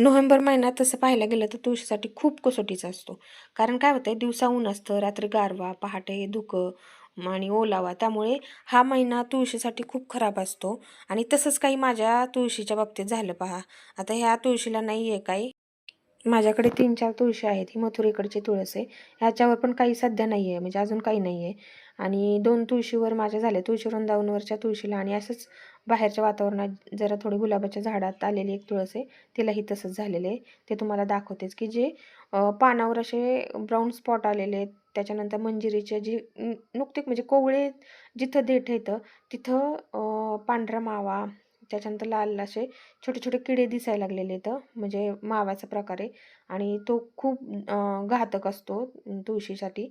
November महिना तसं पाहायला गेलं तर तुळशीसाठी खूप कसोटीचा असतो. कारण काय होतं दिवसा ऊन असतं रात्री गारवा पहाटे धुकं आणि ओलावा. त्यामुळे हा महिना तुळशीसाठी खूप खराब असतो. आणि तसंच काही माझ्या तुळशीच्या बाबतीत झालं पहा. आता ह्या तुळशीला नाही आहे काही. माझ्याकडे तीन चार तुळशी आहेत. ही मथुरेकडची तुळस आहे. ह्याच्यावर पण काही सध्या नाही आहे म्हणजे अजून काही नाही आहे आणि दोन तुळशीवर माझ्या झाल्या तुळशी वृंदावनवरच्या तुळशीला आणि असंच बाहेरच्या वातावरणात जरा थोडी गुलाबाच्या झाडात आलेली एक तुळस आहे तिलाही तसंच झालेलं आहे. ते तुम्हाला दाखवतेच की जे पानावर असे ब्राऊन स्पॉट आलेले आहेत त्याच्यानंतर मंजिरीचे जी न- नुकते म्हणजे कोवळे जिथं देठ येतं तिथं पांढरा मावा त्याच्यानंतर लाल असे छोटे छोटे किडे दिसायला लागलेले आहेत. म्हणजे माव्याचा प्रकार आहे. आणि तो खूप घातक असतो तुळशीसाठी.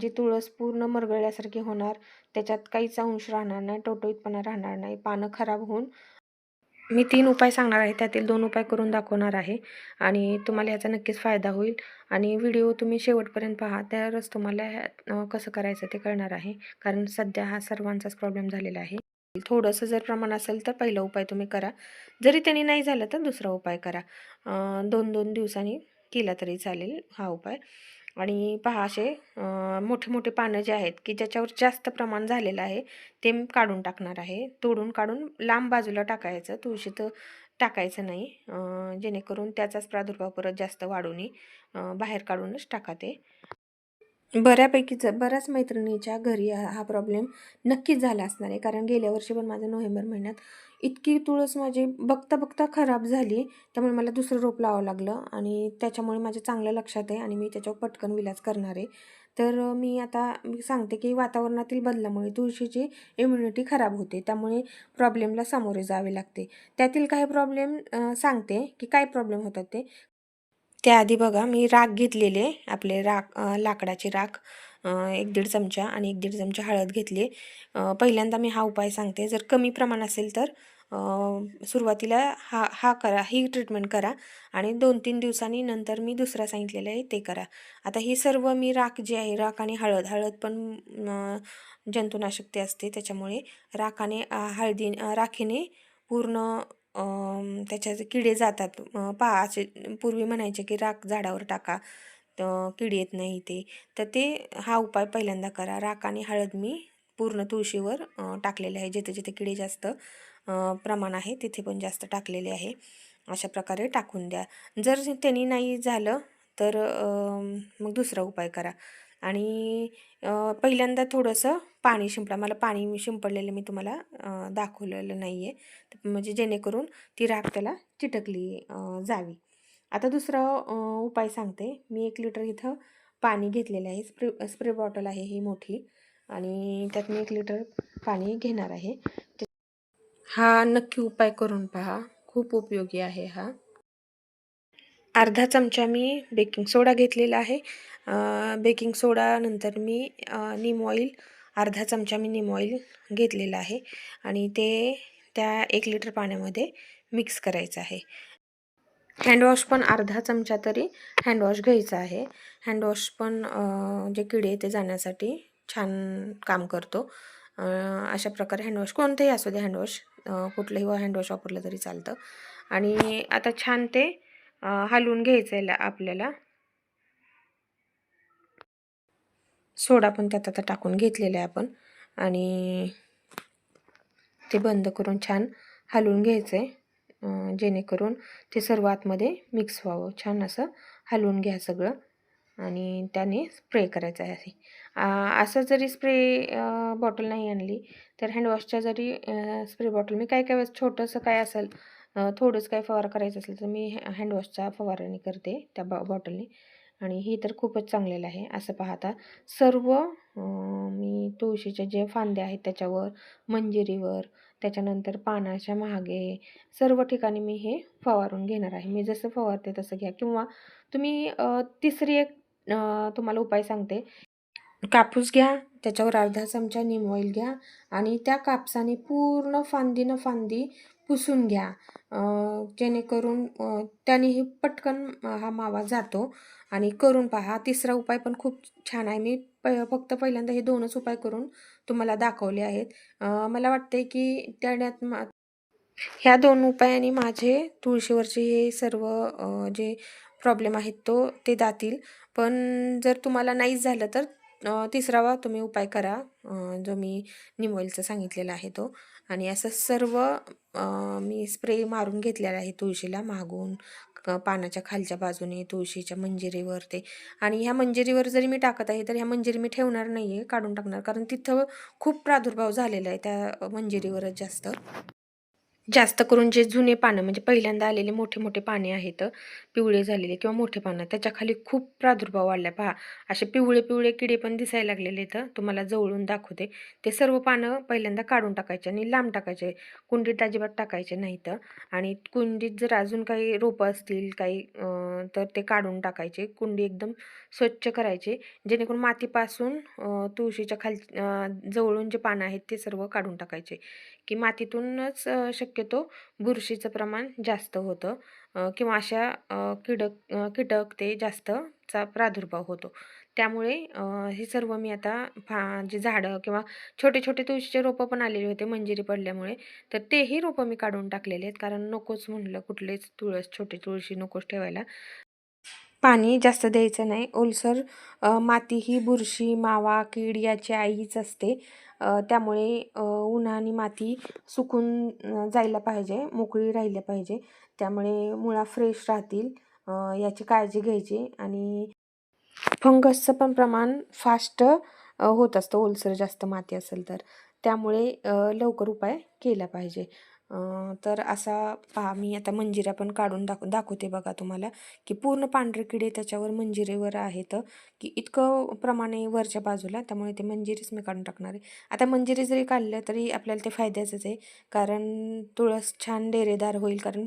जी तुळस पूर्ण मरगळल्यासारखी होणार त्याच्यात काहीच अंश राहणार नाही टोटोईतपणा राहणार नाही पानं खराब होऊन. मी तीन उपाय सांगणार आहे. त्यातील दोन उपाय करून दाखवणार आहे. आणि तुम्हाला ह्याचा नक्कीच फायदा होईल. आणि व्हिडिओ तुम्ही शेवटपर्यंत पहा. त्यावरच तुम्हाला ह्या- कसं करायचं ते कळणार आहे. कारण सध्या हा सर्वांचाच प्रॉब्लेम झालेला आहे. थोडंसं जर प्रमाण असेल तर पहिला उपाय तुम्ही करा. जरी त्यांनी नाही झालं तर दुसरा उपाय करा. दोन दोन दिवसांनी केला तरी चालेल हा उपाय. आणि पहा असे मोठे मोठे पानं जे आहेत की ज्याच्यावर जास्त प्रमाण झालेलं आहे ते काढून टाकणार आहे. तोडून काढून लांब बाजूला टाकायचं. तुळशीत टाकायचं नाही. जेणेकरून त्याचाच प्रादुर्भाव परत जास्त वाढू नये. बाहेर काढूनच टाका ते. बऱ्यापैकीचं बऱ्याच मैत्रिणीच्या घरी हा प्रॉब्लेम नक्कीच झाला असणार आहे. कारण गेल्या वर्षी पण माझ्या नोव्हेंबर महिन्यात इतकी तुळस माझी बघता बघता खराब झाली त्यामुळे मला दुसरं रोप लावावं लागलं आणि त्याच्यामुळे माझ्या चांगलं लक्षात आहे आणि मी त्याच्यावर पटकन विलाज करणार आहे. तर मी आता मी सांगते की वातावरणातील बदलामुळे तुळशीची इम्युनिटी खराब होते. त्यामुळे प्रॉब्लेमला सामोरे जावे लागते. त्यातील काही प्रॉब्लेम सांगते की काय प्रॉब्लेम होतात ते. त्याआधी बघा मी राख घेतलेले आपले राख लाकडाची राख एक दीड चमचा आणि एक दीड चमचा हळद घेतली पहिल्यांदा मी हा उपाय सांगते. जर कमी प्रमाण असेल तर सुरुवातीला हा हा करा ही ट्रीटमेंट करा आणि दोन तीन दिवसांनी नंतर मी दुसरा सांगितलेलं आहे ते करा. आता ही सर्व मी राख जी आहे राख आणि हळद हळद पण जंतुनाशक ते असते त्याच्यामुळे राख आणि हळदी राखीने पूर्ण त्याच्यात किडे जातात. पहा असे पूर्वी म्हणायचे की राख झाडावर टाका तर येत नाही ते तर ते हा उपाय पहिल्यांदा करा. राख आणि हळद मी पूर्ण तुळशीवर टाकलेले आहे. जिथे जिथे किडे जास्त प्रमाण आहे तिथे पण जास्त टाकलेले आहे. अशा प्रकारे टाकून द्या. जर त्यांनी नाही झालं तर मग दुसरा उपाय करा. आणि पहिल्यांदा थोडंसं पाणी शिंपडा. मला पाणी शिंपडलेलं मी तुम्हाला दाखवलेलं नाही आहे म्हणजे जेणेकरून ती राख त्याला चिटकली जावी. आता दुसरा उपाय सांगते. मी एक लिटर इथं पाणी घेतलेलं आहे. स्प्रे स्प्रे बॉटल आहे ही मोठी. आणि त्यात मी एक लिटर पाणी घेणार आहे. हा नक्की उपाय करून पहा. खूप उपयोगी आहे हा. अर्धा चमचा मी बेकिंग सोडा घेतलेला आहे. बेकिंग सोडा नंतर मी नीम ऑइल अर्धा चमचा मी नीम ऑइल घेतलेला आहे. आणि ते त्या एक लिटर पाण्यामध्ये मिक्स करायचं आहे. हँडवॉश पण अर्धा चमचा तरी हँडवॉश घ्यायचा आहे. हँडवॉश पण जे किडे ते जाण्यासाठी छान काम करतो. अशा प्रकारे हँडवॉश कोणतंही असू दे हँडवॉश कुठलंही हँडवॉश वापरलं तरी चालतं. आणि आता छान ते हलवून घ्यायचं आहे आपल्याला. सोडा पण त्यात आता टाकून घेतलेला आहे आपण. आणि ते बंद करून छान हलवून घ्यायचं. आहे जेणेकरून ते सर्व आतमध्ये मिक्स व्हावं. छान असं हलवून घ्या सगळं. आणि त्याने स्प्रे करायचं आहे. असं जरी स्प्रे बॉटल नाही आणली तर हँडवॉशच्या जरी स्प्रे बॉटल मी काय काय वेळेस छोटंसं काय असेल थोडंसं थोडंच काय फवार करायचं असेल तर मी हँडवॉशचा फवारणी करते त्या बॉ बॉटलने आणि हे तर खूपच चांगलेलं आहे असं पाहता. सर्व मी तुळशीचे जे फांद्या आहेत त्याच्यावर मंजिरीवर त्याच्यानंतर पानाच्या मागे सर्व ठिकाणी मी हे फवारून घेणार आहे. मी जसं फवारते तसं घ्या. किंवा तुम्ही तिसरी एक तुम्हाला उपाय सांगते. कापूस घ्या त्याच्यावर अर्धा चमचा निम ऑइल घ्या आणि त्या कापसाने पूर्ण फांदी न फांदी पुसून घ्या. जेणेकरून त्यानेही त्याने हे पटकन हा मावा जातो आणि करून पहा. तिसरा उपाय पण खूप छान आहे. मी प फक्त पहिल्यांदा हे दोनच उपाय करून तुम्हाला दाखवले आहेत. मला वाटते की त्याण्यात मा ह्या दोन उपायाने माझे तुळशीवरचे हे सर्व जे प्रॉब्लेम आहेत तो ते जातील. पण जर तुम्हाला नाहीच झालं तर तिसरावा तुम्ही उपाय करा. जो मी निम सांगितलेला आहे तो. आणि असं सर्व मी स्प्रे मारून घेतलेला आहे तुळशीला मागून. पानाच्या खालच्या बाजूने तुळशीच्या मंजिरीवर ते. आणि ह्या मंजिरीवर जरी मी टाकत आहे तर ह्या मंजिरी मी ठेवणार नाही आहे काढून टाकणार. कारण तिथं खूप प्रादुर्भाव झालेला आहे त्या मंजिरीवरच जास्त. जास्त करून जे जुने पानं म्हणजे पहिल्यांदा आलेले मोठे मोठे पाने आहेत पिवळे झालेले किंवा मोठे पानं त्याच्याखाली खूप प्रादुर्भाव वाढला पहा असे पिवळे पिवळे किडे पण दिसायला लागलेले आहेत. तुम्हाला जवळून दाखवते. ते सर्व पानं पहिल्यांदा काढून टाकायचे आणि लांब टाकायचे. कुंडीत अजिबात टाकायचे नाहीत. आणि कुंडीत जर अजून काही रोपं असतील काही तर ते काढून टाकायचे. कुंडी एकदम स्वच्छ करायचे. जेणेकरून मातीपासून तुळशीच्या खाल जवळून जे पानं आहेत ते सर्व काढून टाकायचे. की मातीतूनच शक्यतो बुरशीचं प्रमाण जास्त होतं किंवा अशा किडक कीटक ते जास्तचा प्रादुर्भाव होतो. त्यामुळे हे सर्व मी आता फा जे झाडं किंवा छोटे छोटे तुळशीचे रोपं पण आलेले होते मंजिरी पडल्यामुळे तर तेही रोपं मी काढून टाकलेले आहेत. कारण नकोच म्हणलं कुठलेच तुळस छोटे तुळशी नकोच ठेवायला. पाणी जास्त द्यायचं नाही. ओलसर माती ही बुरशी मावा कीड याची आईच असते. त्यामुळे उन्हा आणि माती सुकून जायला पाहिजे मोकळी राहिली पाहिजे. त्यामुळे मुळा फ्रेश राहतील याची काळजी घ्यायची आणि फंगसचं पण प्रमाण फास्ट होत असतं. ओलसर जास्त माती असेल तर. त्यामुळे लवकर उपाय केला पाहिजे. तर असा पहा मी आता मंजिरा पण काढून दाखव दाखवते बघा तुम्हाला की पूर्ण पांढरे किडे त्याच्यावर मंजिरेवर आहेत की इतकं प्रमाणे वरच्या बाजूला त्यामुळे ते मंजिरीच मी काढून टाकणार आहे. आता मंजिरी जरी काढलं तरी आपल्याला ते फायद्याचंच आहे कारण तुळस छान डेरेदार होईल कारण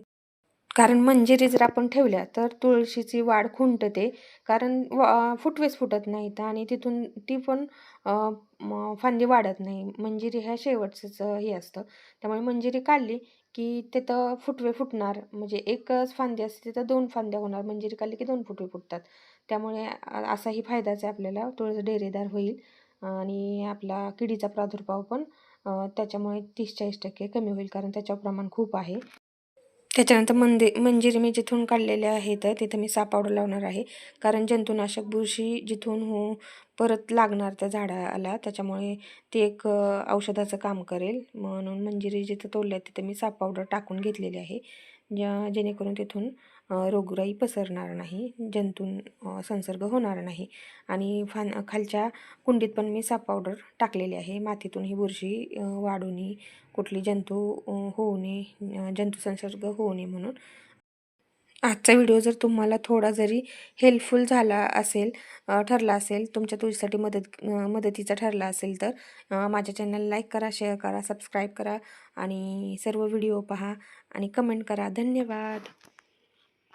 कारण मंजिरी जर आपण ठेवल्या तर तुळशीची वाढ खुंटते कारण व फुटवेच फुटत नाहीत आणि तिथून ती पण मग फांदी वाढत नाही. मंजिरी ह्या शेवटचंच हे असतं. त्यामुळे मंजिरी काढली की तिथं फुटवे फुटणार. म्हणजे एकच फांदी असते तिथं दोन फांद्या होणार. मंजिरी काढली की दोन फुटवे फुटतात. त्यामुळे असाही फायदाच आहे आपल्याला. तुळस डेरेदार होईल. आणि आपला किडीचा प्रादुर्भाव पण त्याच्यामुळे तीस चाळीस टक्के कमी होईल. कारण त्याच्यावर प्रमाण खूप आहे. त्याच्यानंतर मंदिर मंजिरी मी जिथून काढलेले आहेत तिथं मी सापावडं लावणार आहे. कारण जंतुनाशक बुरशी जिथून हो परत लागणार त्या झाडाला. त्याच्यामुळे ते एक औषधाचं काम करेल. म्हणून मंजिरी जिथं तोडल्या तिथं मी साप पावडर टाकून घेतलेली आहे. ज्या जेणेकरून तिथून रोगराई पसरणार नाही जंतून संसर्ग होणार नाही. आणि फान खालच्या कुंडीत पण मी साप पावडर टाकलेली आहे. मातीतून ही बुरशी वाढू नये कुठली जंतू होऊ नये जंतू संसर्ग होऊ नये म्हणून आजचा व्हिडिओ जर तुम्हाला थोडा जरी हेल्पफुल झाला असेल ठरला असेल तुमच्या तुझ्यासाठी मदत मदतीचा ठरला असेल तर माझ्या चॅनल लाईक करा शेअर करा सबस्क्राईब करा आणि सर्व व्हिडिओ पहा आणि कमेंट करा. धन्यवाद.